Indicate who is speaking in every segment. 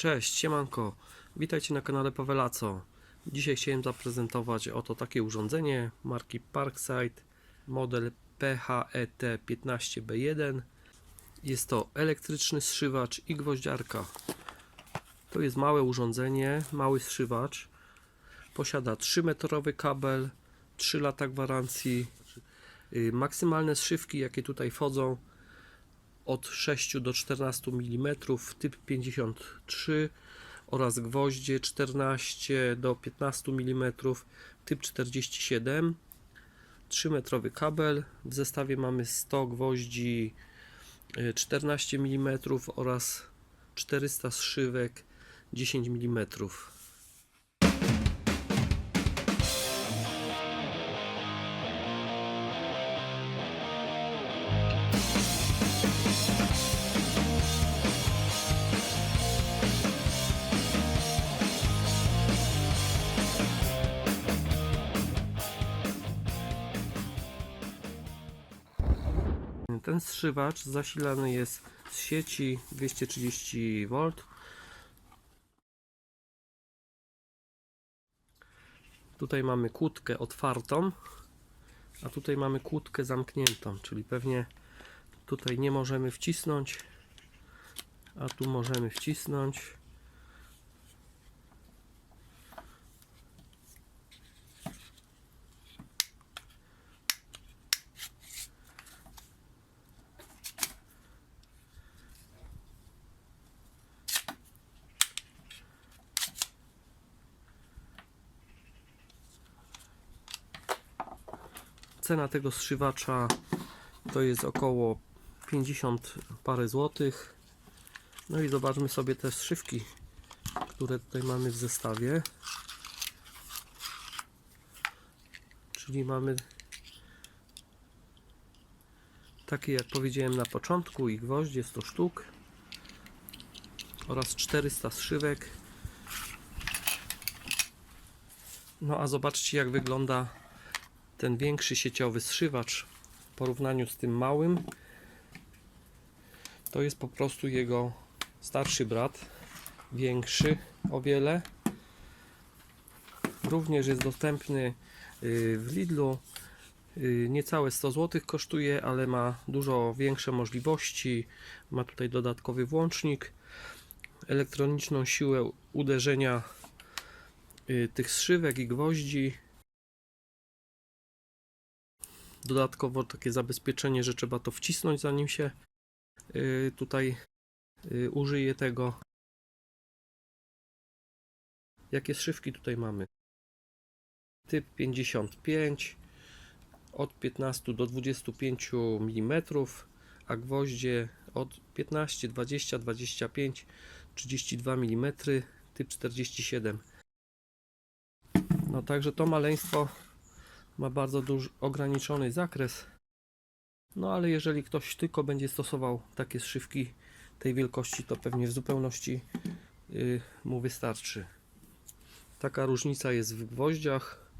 Speaker 1: Cześć, siemanko. Witajcie na kanale Pawelaco. Dzisiaj chciałem zaprezentować oto takie urządzenie marki Parkside, model E PHET15B1. Jest to elektryczny zszywacz i gwoździarka. To jest małe urządzenie, mały zszywacz. Posiada 3-metrowy kabel, 3 lata gwarancji. Y, Maksymalne zszywki, jakie tutaj wchodzą, od 6 do 14 mm, typ 53 oraz gwoździe 14 do 15 mm, typ 47. 3-metrowy kabel. W zestawie mamy 100 gwoździ y, 14 mm oraz 400 zszywek 10 mm. Ten zszywacz zasilany jest z sieci 230V. Tutaj mamy kłódkę otwartą, a tutaj mamy kłódkę zamkniętą, czyli pewnie tutaj nie możemy wcisnąć, a tu możemy wcisnąć. Cena tego zszywacza to jest około 50 parę złotych. No i zobaczmy sobie te zszywki, które tutaj mamy w zestawie. Czyli mamy takie jak powiedziałem na początku i gwoździe 100 sztuk oraz 400 zszywek. No a zobaczcie jak wygląda ten większy sieciowy zszywacz w porównaniu z tym małym to jest po prostu jego starszy brat większy o wiele. Również jest dostępny y, w Lidlu. Y, niecałe 100 zł kosztuje, ale ma dużo większe możliwości. Ma tutaj dodatkowy włącznik elektroniczną siłę uderzenia y, tych zszywek i gwoździ dodatkowo takie zabezpieczenie, że trzeba to wcisnąć zanim się y, tutaj y, użyje tego. Jakie szywki tutaj mamy? Typ 55 od 15 do 25 mm, a gwoździe od 15, 20, 25, 32 mm, typ 47. No także to maleństwo ma bardzo duży, ograniczony zakres. No ale jeżeli ktoś tylko będzie stosował takie zszywki tej wielkości, to pewnie w zupełności y, mu wystarczy. Taka różnica jest w gwoździach.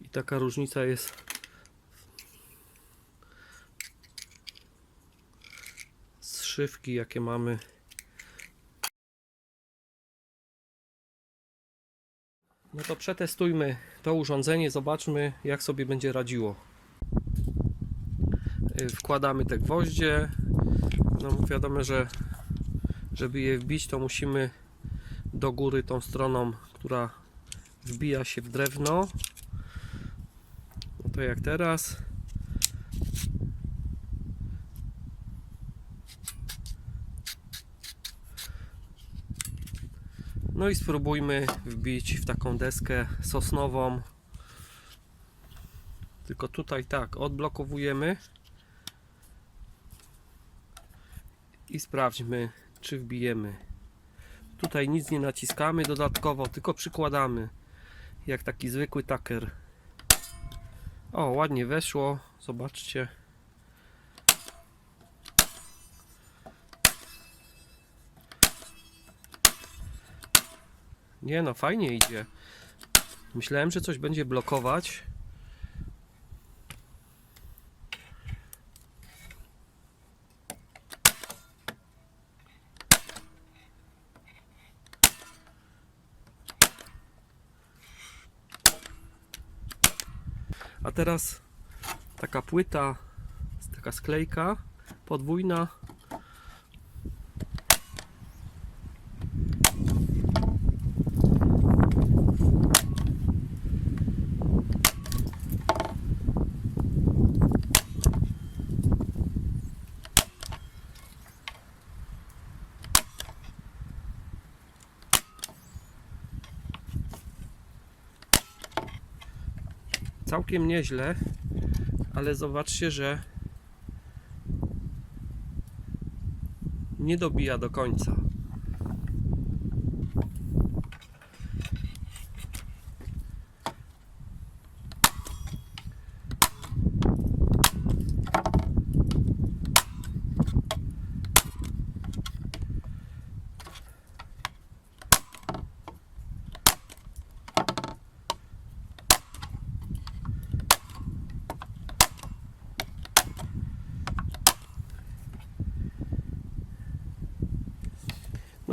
Speaker 1: I taka różnica jest zszywki, jakie mamy No to przetestujmy to urządzenie, zobaczmy jak sobie będzie radziło. Y, Wkładamy te gwoździe. No wiadomo, że żeby je wbić, to musimy do góry tą stroną, która wbija się w drewno. No to jak teraz. No i spróbujmy wbić w taką deskę sosnową. Tylko tutaj tak, odblokowujemy i sprawdźmy, czy wbijemy. Tutaj nic nie naciskamy dodatkowo, tylko przykładamy jak taki zwykły taker. O, ładnie weszło, zobaczcie. Nie no, fajnie idzie. Myślałem, że coś będzie blokować. A teraz taka płyta, taka sklejka podwójna Całkiem nieźle, ale zobaczcie, że nie dobija do końca.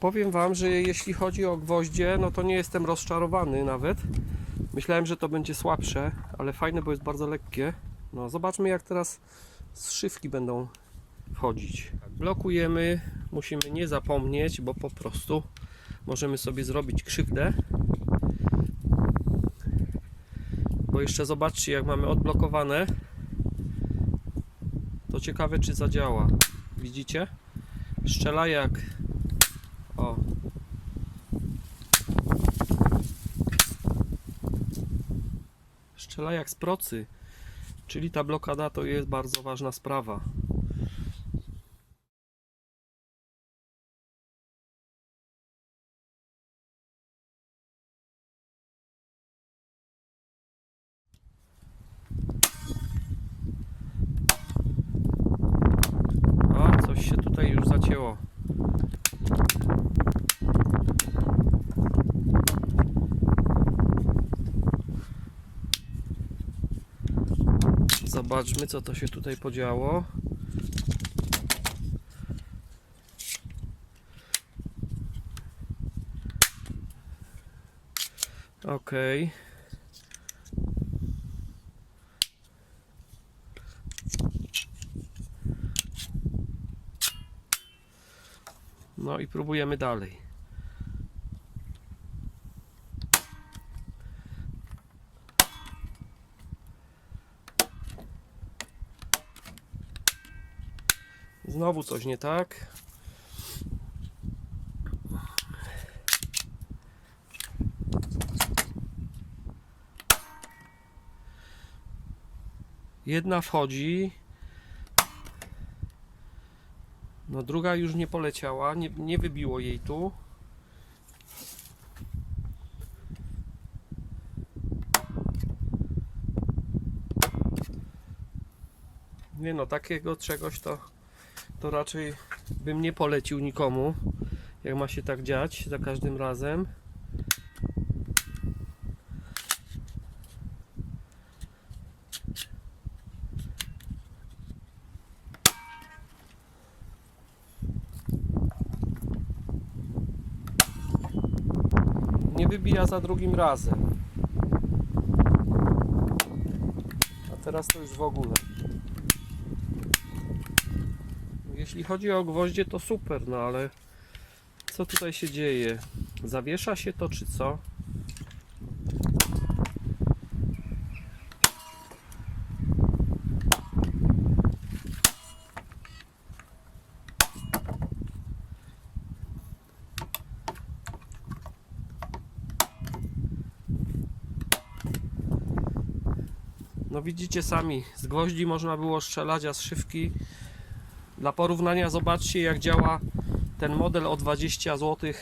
Speaker 1: Powiem Wam, że jeśli chodzi o gwoździe, no to nie jestem rozczarowany nawet. Myślałem, że to będzie słabsze, ale fajne, bo jest bardzo lekkie. No zobaczmy jak teraz zszywki będą wchodzić. Blokujemy, musimy nie zapomnieć, bo po prostu możemy sobie zrobić krzywdę. Bo jeszcze zobaczcie jak mamy odblokowane. To ciekawe czy zadziała. Widzicie? Strzela jak o. Strzela jak z procy. Czyli ta blokada to jest bardzo ważna sprawa. O, coś się tutaj już zacięło. Zobaczmy, co to się tutaj podziało. Ok. No i próbujemy dalej. Znowu coś nie tak. Jedna wchodzi. No druga już nie poleciała, nie, nie wybiło jej tu. Nie no, takiego czegoś to to raczej bym nie polecił nikomu, jak ma się tak dziać za każdym razem. Nie wybija za drugim razem. A teraz to już w ogóle. Jeśli chodzi o gwoździe, to super, no ale co tutaj się dzieje? Zawiesza się to, czy co? No widzicie sami, z gwoździ można było strzelać, a z szywki dla porównania zobaczcie jak działa ten model o 20 zł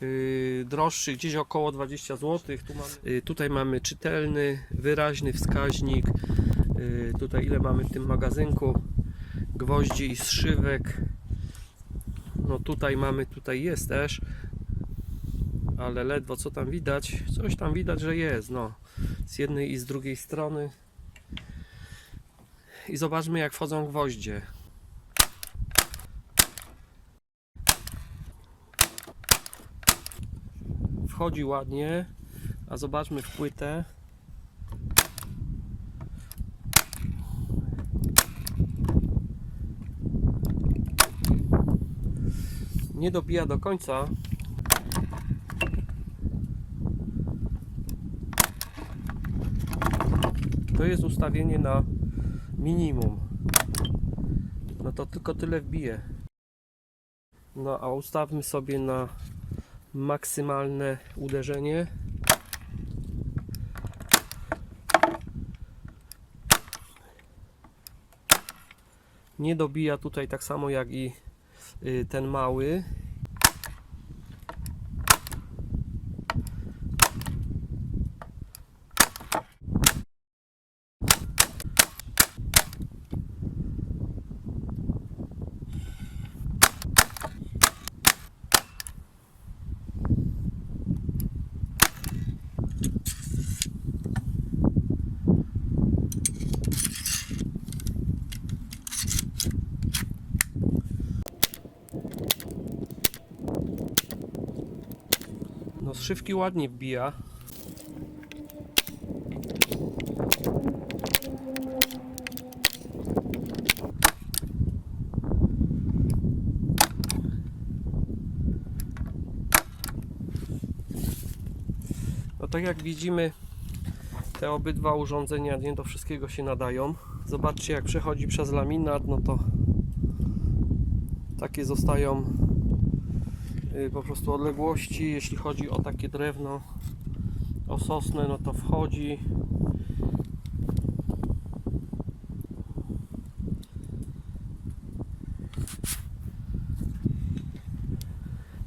Speaker 1: yy, droższy, gdzieś około 20 zł. Tu mamy, yy, tutaj mamy czytelny, wyraźny wskaźnik. Yy, tutaj ile mamy w tym magazynku gwoździ i zszywek. No tutaj mamy, tutaj jest też, ale ledwo co tam widać. Coś tam widać, że jest, no. Z jednej i z drugiej strony. I zobaczmy jak wchodzą gwoździe. wchodzi ładnie. A zobaczmy w płytę. Nie dobija do końca. To jest ustawienie na minimum. No to tylko tyle wbije. No a ustawmy sobie na maksymalne uderzenie. Nie dobija tutaj tak samo jak i y, ten mały. No szywki ładnie wbija. No tak jak widzimy, te obydwa urządzenia nie do wszystkiego się nadają. Zobaczcie jak przechodzi przez laminat, no to takie zostają po prostu odległości. Jeśli chodzi o takie drewno, o sosnę, no to wchodzi.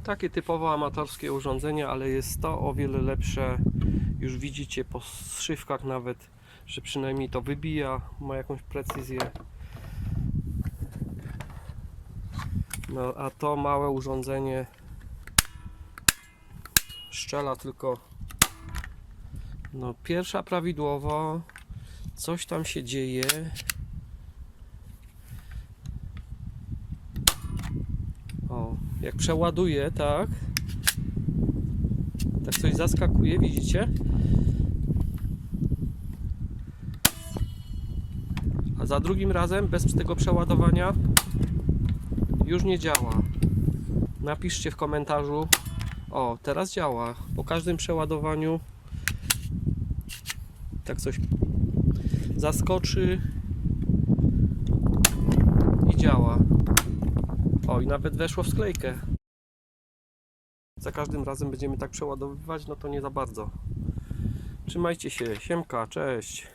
Speaker 1: Takie typowo amatorskie urządzenie, ale jest to o wiele lepsze. Już widzicie po zszywkach nawet, że przynajmniej to wybija, ma jakąś precyzję. No a to małe urządzenie szczela tylko. No pierwsza prawidłowo. Coś tam się dzieje. O jak przeładuje tak. Tak coś zaskakuje widzicie? A za drugim razem bez tego przeładowania już nie działa. Napiszcie w komentarzu. O, teraz działa. Po każdym przeładowaniu tak coś zaskoczy i działa. O, i nawet weszło w sklejkę. Za każdym razem będziemy tak przeładowywać, no to nie za bardzo. Trzymajcie się. Siemka, cześć.